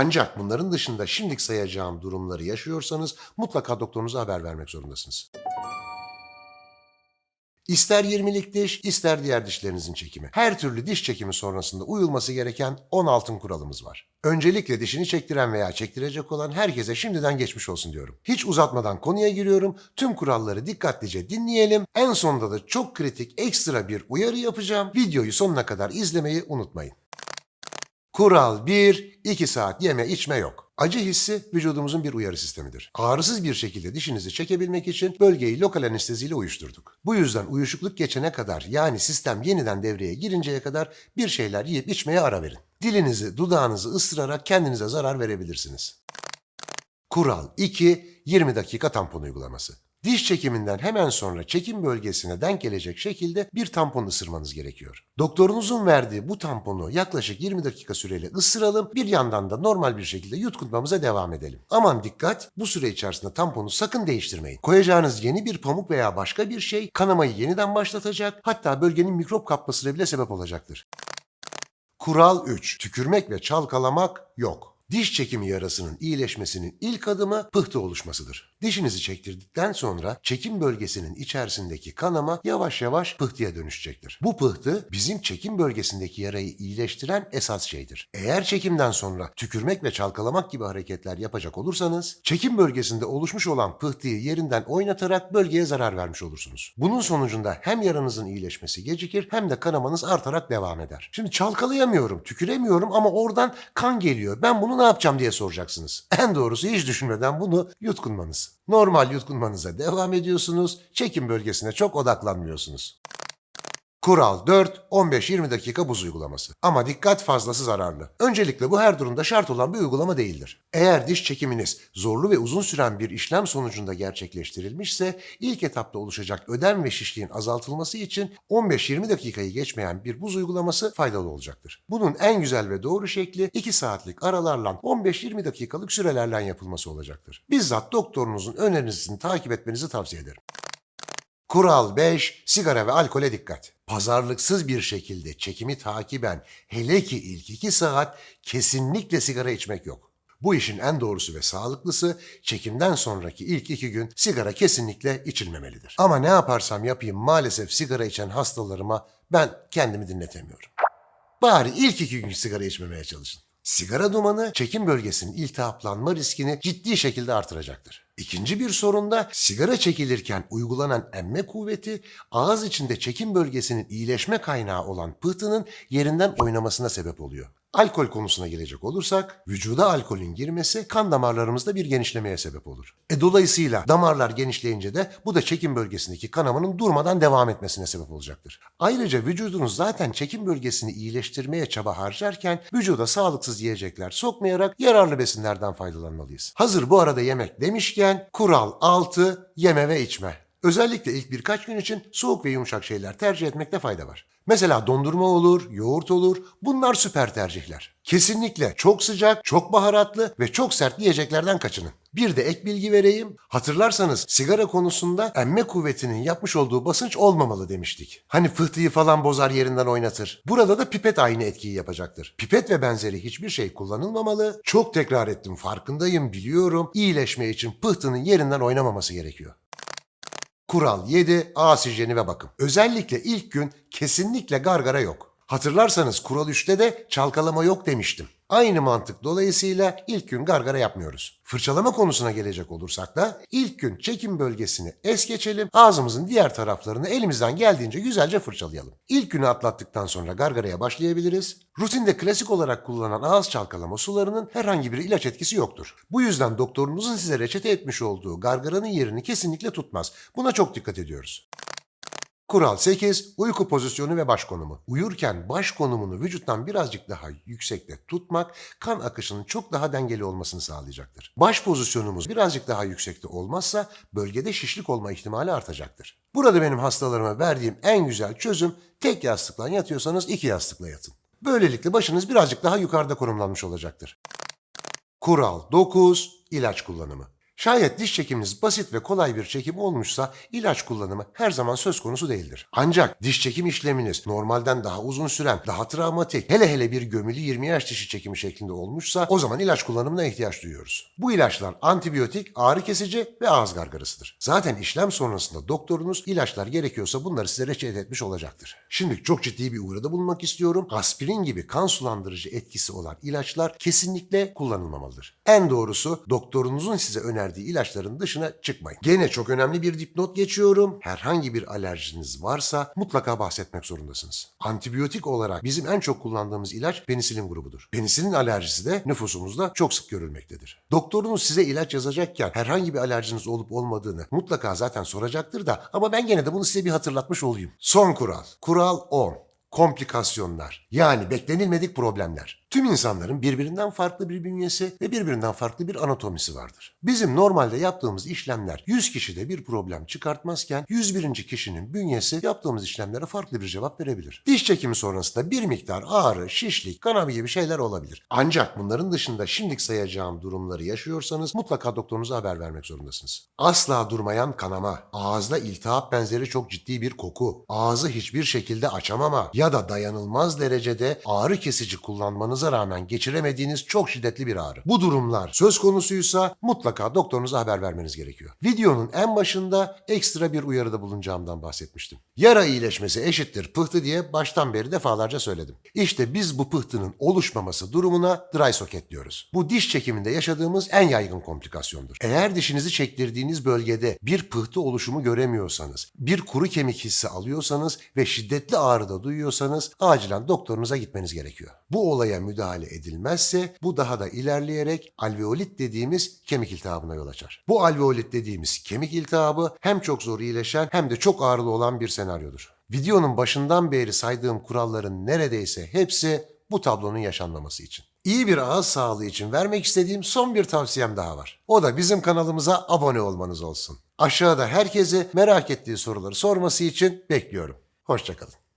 Ancak bunların dışında şimdilik sayacağım durumları yaşıyorsanız mutlaka doktorunuza haber vermek zorundasınız. İster 20'lik diş, ister diğer dişlerinizin çekimi. Her türlü diş çekimi sonrasında uyulması gereken 10 altın kuralımız var. Öncelikle dişini çektiren veya çektirecek olan herkese şimdiden geçmiş olsun diyorum. Hiç uzatmadan konuya giriyorum. Tüm kuralları dikkatlice dinleyelim. En sonunda da çok kritik ekstra bir uyarı yapacağım. Videoyu sonuna kadar izlemeyi unutmayın. Kural 1. 2 saat yeme içme yok. Acı hissi vücudumuzun bir uyarı sistemidir. Ağrısız bir şekilde dişinizi çekebilmek için bölgeyi lokal anesteziyle uyuşturduk. Bu yüzden uyuşukluk geçene kadar yani sistem yeniden devreye girinceye kadar bir şeyler yiyip içmeye ara verin. Dilinizi, dudağınızı ısırarak kendinize zarar verebilirsiniz. Kural 2. 20 dakika tampon uygulaması. Diş çekiminden hemen sonra çekim bölgesine denk gelecek şekilde bir tampon ısırmanız gerekiyor. Doktorunuzun verdiği bu tamponu yaklaşık 20 dakika süreyle ısıralım, bir yandan da normal bir şekilde yutkunmamıza devam edelim. Aman dikkat, bu süre içerisinde tamponu sakın değiştirmeyin. Koyacağınız yeni bir pamuk veya başka bir şey kanamayı yeniden başlatacak, hatta bölgenin mikrop kapmasına bile sebep olacaktır. Kural 3. Tükürmek ve çalkalamak yok. Diş çekimi yarasının iyileşmesinin ilk adımı pıhtı oluşmasıdır. Dişinizi çektirdikten sonra çekim bölgesinin içerisindeki kanama yavaş yavaş pıhtıya dönüşecektir. Bu pıhtı bizim çekim bölgesindeki yarayı iyileştiren esas şeydir. Eğer çekimden sonra tükürmek ve çalkalamak gibi hareketler yapacak olursanız çekim bölgesinde oluşmuş olan pıhtıyı yerinden oynatarak bölgeye zarar vermiş olursunuz. Bunun sonucunda hem yaranızın iyileşmesi gecikir hem de kanamanız artarak devam eder. Şimdi çalkalayamıyorum, tüküremiyorum ama oradan kan geliyor. Ben ne yapacağım diye soracaksınız. En doğrusu hiç düşünmeden bunu yutkunmanız. Normal yutkunmanıza devam ediyorsunuz. Çekim bölgesine çok odaklanmıyorsunuz. Kural 4, 15-20 dakika buz uygulaması. Ama dikkat fazlası zararlı. Öncelikle bu her durumda şart olan bir uygulama değildir. Eğer diş çekiminiz zorlu ve uzun süren bir işlem sonucunda gerçekleştirilmişse ilk etapta oluşacak ödem ve şişliğin azaltılması için 15-20 dakikayı geçmeyen bir buz uygulaması faydalı olacaktır. Bunun en güzel ve doğru şekli 2 saatlik aralarla 15-20 dakikalık sürelerle yapılması olacaktır. Bizzat doktorunuzun önerisini takip etmenizi tavsiye ederim. Kural 5. Sigara ve alkole dikkat. Pazarlıksız bir şekilde çekimi takiben hele ki ilk 2 saat kesinlikle sigara içmek yok. Bu işin en doğrusu ve sağlıklısı çekimden sonraki ilk iki gün sigara kesinlikle içilmemelidir. Ama ne yaparsam yapayım maalesef sigara içen hastalarıma ben kendimi dinletemiyorum. Bari ilk iki gün sigara içmemeye çalışın. Sigara dumanı çekim bölgesinin iltihaplanma riskini ciddi şekilde artıracaktır. İkinci bir sorun da sigara çekilirken uygulanan emme kuvveti ağız içinde çekim bölgesinin iyileşme kaynağı olan pıhtının yerinden oynamasına sebep oluyor. Alkol konusuna gelecek olursak, vücuda alkolün girmesi kan damarlarımızda bir genişlemeye sebep olur. E dolayısıyla damarlar genişleyince de bu da çekim bölgesindeki kanamanın durmadan devam etmesine sebep olacaktır. Ayrıca vücudunuz zaten çekim bölgesini iyileştirmeye çaba harcarken vücuda sağlıksız yiyecekler sokmayarak yararlı besinlerden faydalanmalıyız. Hazır bu arada yemek demişken kural 6 yeme ve içme. Özellikle ilk birkaç gün için soğuk ve yumuşak şeyler tercih etmekte fayda var. Mesela dondurma olur, yoğurt olur. Bunlar süper tercihler. Kesinlikle çok sıcak, çok baharatlı ve çok sert yiyeceklerden kaçının. Bir de ek bilgi vereyim. Hatırlarsanız sigara konusunda emme kuvvetinin yapmış olduğu basınç olmamalı demiştik. Hani fıhtıyı falan bozar yerinden oynatır. Burada da pipet aynı etkiyi yapacaktır. Pipet ve benzeri hiçbir şey kullanılmamalı. Çok tekrar ettim farkındayım biliyorum. İyileşme için pıhtının yerinden oynamaması gerekiyor. Kural 7. Ağız hijyeni ve bakım. Özellikle ilk gün kesinlikle gargara yok. Hatırlarsanız kural 3'te de çalkalama yok demiştim. Aynı mantık dolayısıyla ilk gün gargara yapmıyoruz. Fırçalama konusuna gelecek olursak da ilk gün çekim bölgesini es geçelim, ağzımızın diğer taraflarını elimizden geldiğince güzelce fırçalayalım. İlk günü atlattıktan sonra gargaraya başlayabiliriz. Rutinde klasik olarak kullanılan ağız çalkalama sularının herhangi bir ilaç etkisi yoktur. Bu yüzden doktorunuzun size reçete etmiş olduğu gargaranın yerini kesinlikle tutmaz. Buna çok dikkat ediyoruz. Kural 8. Uyku pozisyonu ve baş konumu. Uyurken baş konumunu vücuttan birazcık daha yüksekte tutmak kan akışının çok daha dengeli olmasını sağlayacaktır. Baş pozisyonumuz birazcık daha yüksekte olmazsa bölgede şişlik olma ihtimali artacaktır. Burada benim hastalarıma verdiğim en güzel çözüm tek yastıkla yatıyorsanız iki yastıkla yatın. Böylelikle başınız birazcık daha yukarıda konumlanmış olacaktır. Kural 9. İlaç kullanımı. Şayet diş çekiminiz basit ve kolay bir çekim olmuşsa ilaç kullanımı her zaman söz konusu değildir. Ancak diş çekim işleminiz normalden daha uzun süren, daha travmatik, hele hele bir gömülü 20 yaş dişi çekimi şeklinde olmuşsa o zaman ilaç kullanımına ihtiyaç duyuyoruz. Bu ilaçlar antibiyotik, ağrı kesici ve ağız gargarasıdır. Zaten işlem sonrasında doktorunuz ilaçlar gerekiyorsa bunları size reçete etmiş olacaktır. Şimdi çok ciddi bir uyarıda bulunmak istiyorum. Aspirin gibi kan sulandırıcı etkisi olan ilaçlar kesinlikle kullanılmamalıdır. En doğrusu doktorunuzun size önerdiği ilaçların dışına çıkmayın. Gene çok önemli bir dipnot geçiyorum. Herhangi bir alerjiniz varsa mutlaka bahsetmek zorundasınız. Antibiyotik olarak bizim en çok kullandığımız ilaç penisilin grubudur. Penisilin alerjisi de nüfusumuzda çok sık görülmektedir. Doktorunuz size ilaç yazacakken herhangi bir alerjiniz olup olmadığını mutlaka zaten soracaktır da ama ben gene de bunu size bir hatırlatmış olayım. Son kural. Kural 10 komplikasyonlar yani beklenilmedik problemler. Tüm insanların birbirinden farklı bir bünyesi ve birbirinden farklı bir anatomisi vardır. Bizim normalde yaptığımız işlemler 100 kişide bir problem çıkartmazken 101. kişinin bünyesi yaptığımız işlemlere farklı bir cevap verebilir. Diş çekimi sonrasında bir miktar ağrı, şişlik, kanama gibi şeyler olabilir. Ancak bunların dışında şimdilik sayacağım durumları yaşıyorsanız mutlaka doktorunuza haber vermek zorundasınız. Asla durmayan kanama, ağızda iltihap benzeri çok ciddi bir koku, ağzı hiçbir şekilde açamama ya da dayanılmaz derecede ağrı kesici kullanmanıza rağmen geçiremediğiniz çok şiddetli bir ağrı. Bu durumlar söz konusuysa mutlaka doktorunuza haber vermeniz gerekiyor. Videonun en başında ekstra bir uyarıda bulunacağımdan bahsetmiştim. Yara iyileşmesi eşittir pıhtı diye baştan beri defalarca söyledim. İşte biz bu pıhtının oluşmaması durumuna dry socket diyoruz. Bu diş çekiminde yaşadığımız en yaygın komplikasyondur. Eğer dişinizi çektirdiğiniz bölgede bir pıhtı oluşumu göremiyorsanız, bir kuru kemik hissi alıyorsanız ve şiddetli ağrıda duyuyorsanız acilen doktorunuza gitmeniz gerekiyor. Bu olaya müdahale edilmezse bu daha da ilerleyerek alveolit dediğimiz kemik iltihabına yol açar. Bu alveolit dediğimiz kemik iltihabı hem çok zor iyileşen hem de çok ağrılı olan bir senaryodur. Videonun başından beri saydığım kuralların neredeyse hepsi bu tablonun yaşanmaması için. İyi bir ağız sağlığı için vermek istediğim son bir tavsiyem daha var. O da bizim kanalımıza abone olmanız olsun. Aşağıda herkese merak ettiği soruları sorması için bekliyorum. Hoşçakalın.